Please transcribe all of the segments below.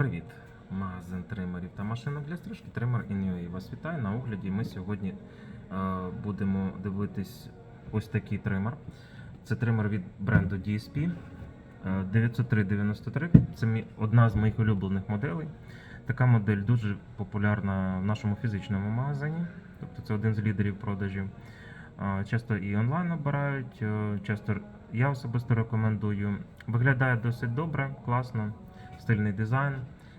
Привіт! Магазин тримерів та машинок для стрижки Тример InUA вас вітає на огляді. Ми сьогодні е, будемо дивитись ось такий тример. Це тример від бренду DSP е, 90393. Це одна з моїх улюблених моделей. Така модель дуже популярна в нашому фізичному магазині. Тобто це один з лідерів продажів. Е, Часто і онлайн набирають, е, часто я особисто рекомендую. Виглядає досить добре, класно, стильний дизайн,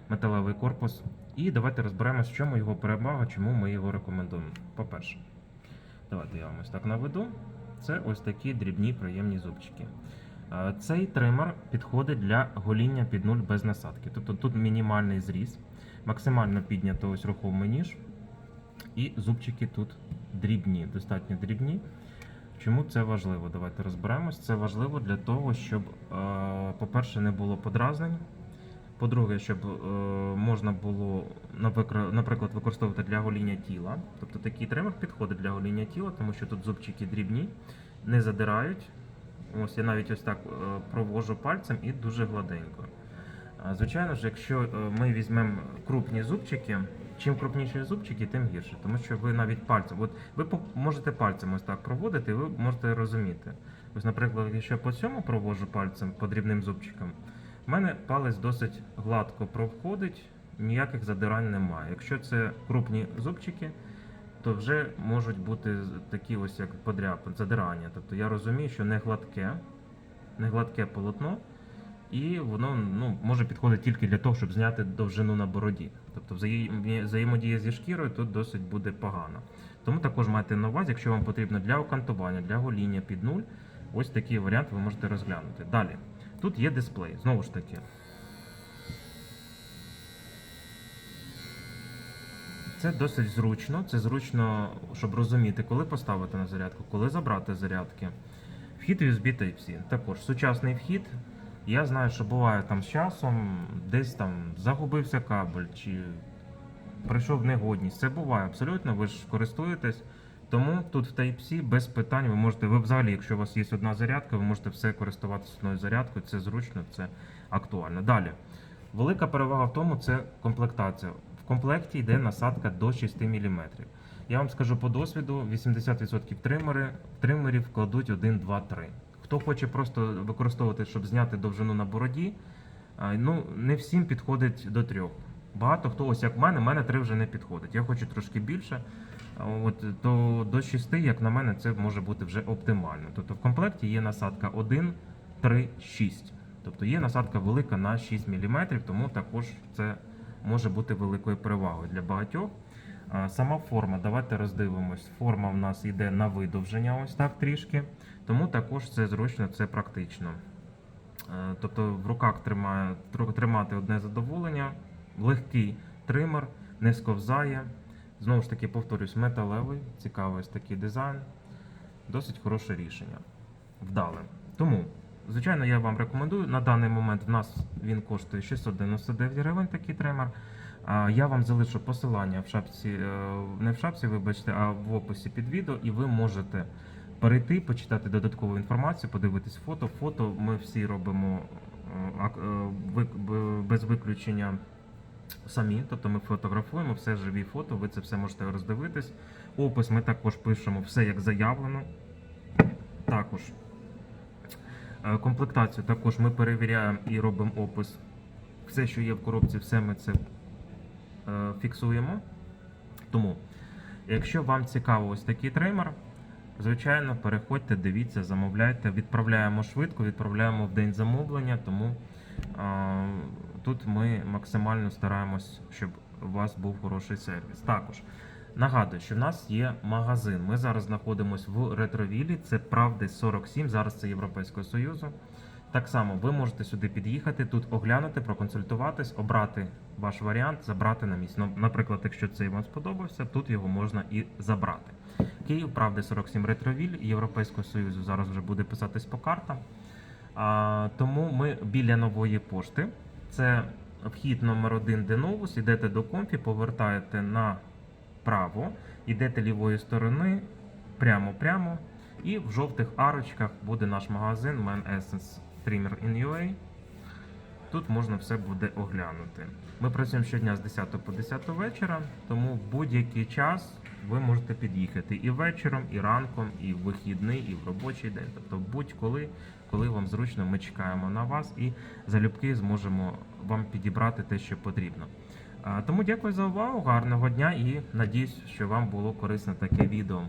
металевий корпус. І давайте розберемось, в чому його перевага, чому ми його рекомендуємо. По-перше, давайте я вам ось так наведу. Це ось такі дрібні приємні зубчики. Е, Цей тример підходить для гоління під нуль без насадки. Тобто тут мінімальний зріз, максимально піднято ось рухомий ніж. І зубчики тут дрібні, достатньо дрібні. Чому це важливо? Давайте розберемось. Це важливо для того, щоб, е, по-перше, не було подразнень. По-друге, щоб е, можна було, наприклад, використовувати для гоління тіла. Тобто такий тример підходить для гоління тіла, тому що тут зубчики дрібні, не задирають. Ось я навіть ось так е, провожу пальцем і дуже гладенько. Звичайно ж, якщо е, ми візьмемо крупні зубчики, чим крупніші зубчики, тим гірше. Тому що ви навіть пальцем, от ви можете пальцем ось так проводити, і ви можете розуміти. Ось, наприклад, якщо я по цьому проводжу пальцем по дрібним зубчикам, в мене палець досить гладко проходить, ніяких задирань немає. Якщо це крупні зубчики, то вже можуть бути такі ось як подряпини, задирання. Тобто я розумію, що не гладке, не гладке полотно, і воно ну, може підходити тільки для того, щоб зняти довжину на бороді. Тобто взаємодія зі шкірою тут досить буде погано. Тому також майте на увазі, якщо вам потрібно для окантування, для гоління під нуль, ось такий варіант ви можете розглянути. Далі. Тут є дисплей, знову ж таки. Це досить зручно. Це зручно, щоб розуміти, коли поставити на зарядку, коли забрати зарядки. Вхід USB Type-C. Також сучасний вхід. Я знаю, що буває там з часом, десь там загубився кабель чи прийшов негодність. Це буває абсолютно, ви ж користуєтесь. Тому тут в Type-C без питань ви можете, ви взагалі, якщо у вас є одна зарядка, ви можете все користуватися одною зарядкою. Це зручно, це актуально. Далі. Велика перевага в тому це комплектація. В комплекті йде насадка до 6 мм. Я вам скажу по досвіду: 80% тримери, тримерів кладуть 1, 2, 3. Хто хоче просто використовувати, щоб зняти довжину на бороді, ну не всім підходить до трьох. Багато хто, ось як в мене, в мене три вже не підходить. Я хочу трошки більше. От, то до 6, як на мене, це може бути вже оптимально. Тобто в комплекті є насадка 1, 3, 6. Тобто є насадка велика на 6 мм, тому також це може бути великою перевагою для багатьох. Сама форма, давайте роздивимось. Форма в нас йде на видовження, ось так трішки. Тому також це зручно, це практично. Тобто в руках тримає, тримати одне задоволення, легкий тример, не сковзає. Знову ж таки, повторюсь, металевий, цікавий ось такий дизайн. Досить хороше рішення. Вдале. Тому, звичайно, я вам рекомендую. На даний момент в нас він коштує 699 гривень, такий тример. Я вам залишу посилання в шапці, е, не в шапці, вибачте, а в описі під відео, і ви можете перейти, почитати додаткову інформацію, подивитись фото. Фото ми всі робимо е, е, без виключення самі, тобто ми фотографуємо все живі фото, ви це все можете роздивитись. Опис ми також пишемо все як заявлено. Також е, комплектацію також ми перевіряємо і робимо опис. Все, що є в коробці, все ми це е, фіксуємо. Тому, якщо вам цікаво ось такий тример, звичайно, переходьте, дивіться, замовляйте. Відправляємо швидко, відправляємо в день замовлення, тому е, тут ми максимально стараємось, щоб у вас був хороший сервіс. Також нагадую, що в нас є магазин. Ми зараз знаходимося в ретровілі, це правди 47, зараз це Європейського Союзу. Так само ви можете сюди під'їхати, тут оглянути, проконсультуватись, обрати ваш варіант, забрати на місць. Ну, наприклад, якщо цей вам сподобався, тут його можна і забрати. Київ, правди 47 ретровіль, Європейського Союзу зараз вже буде писатись по картам. А, тому ми біля нової пошти. Це вхід номер 1 Деновус. Йдете до комфі, повертаєте направо, йдете лівої сторони, прямо-прямо. І в жовтих арочках буде наш магазин Man Essence Trimmer in UA. Тут можна все буде оглянути. Ми працюємо щодня з 10 по 10 вечора, тому в будь-який час ви можете під'їхати і вечором, і ранком, і в вихідний, і в робочий день. Тобто будь-коли, коли вам зручно, ми чекаємо на вас і залюбки зможемо вам підібрати те, що потрібно. Тому дякую за увагу, гарного дня і надіюсь, що вам було корисне таке відео.